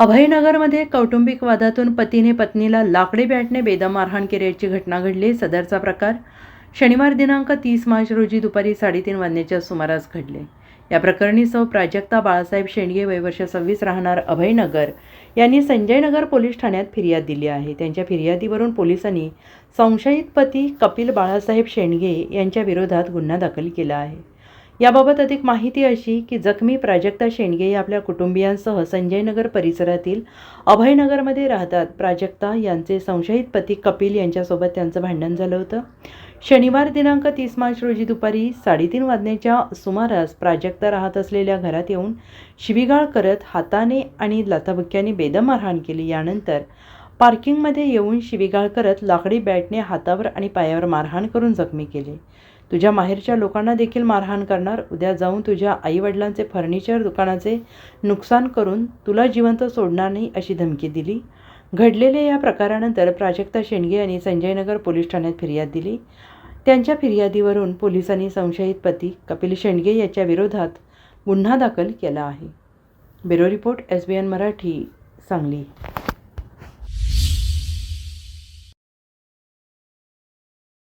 अभयनगरमध्ये कौटुंबिक वादातून पतीने पत्नीला लाकडी बॅटने बेदम मारहाण केल्याची घटना घडली. सदरचा प्रकार शनिवार दिनांक तीस मार्च रोजी दुपारी साडेतीन वाजण्याच्या सुमारास घडले. या प्रकरणी सौ प्राजक्ता बाळासाहेब शेंडगे वयवर्ष सव्वीस राहणार अभयनगर यांनी संजयनगर पोलीस ठाण्यात फिर्याद दिली आहे. त्यांच्या फिर्यादीवरून पोलिसांनी संशयित पती कपिल बाळासाहेब शेंडगे यांच्या विरोधात गुन्हा दाखल केला आहे. याबाबत अधिक माहिती अशी की जखमी प्राजक्ता शेंडगे या आपल्या कुटुंबियांसह संजयनगर परिसरातील अभयनगरमध्ये राहतात. प्राजक्ता यांचे संशयित पती कपिल यांच्यासोबत त्यांचं भांडण झालं होतं. शनिवार दिनांक तीस मार्च रोजी दुपारी साडेतीन वाजण्याच्या सुमारास प्राजक्ता राहत असलेल्या घरात येऊन शिवीगाळ करत हाताने आणि लाथाबुक्क्याने बेदम मारहाण केली. यानंतर पार्किंगमध्ये येऊन शिवीगाळ करत लाकडी बॅटने हातावर आणि पायावर मारहाण करून जखमी केली. तुझ्या माहेरच्या लोकांना देखील मारहाण करणार. उद्या जाऊन तुझ्या आईवडिलांचे फर्निचर दुकानाचे नुकसान करून तुला जिवंत सोडणार नाही अशी धमकी दिली. घडलेल्या या प्रकारानंतर प्राजक्ता शेंडगे यांनी संजयनगर पोलीस ठाण्यात फिर्याद दिली. त्यांच्या फिर्यादीवरून पोलिसांनी संशयित पती कपिल शेंडगे याच्या विरोधात गुन्हा दाखल केला आहे. Bureau report S B N Marathi Sangli.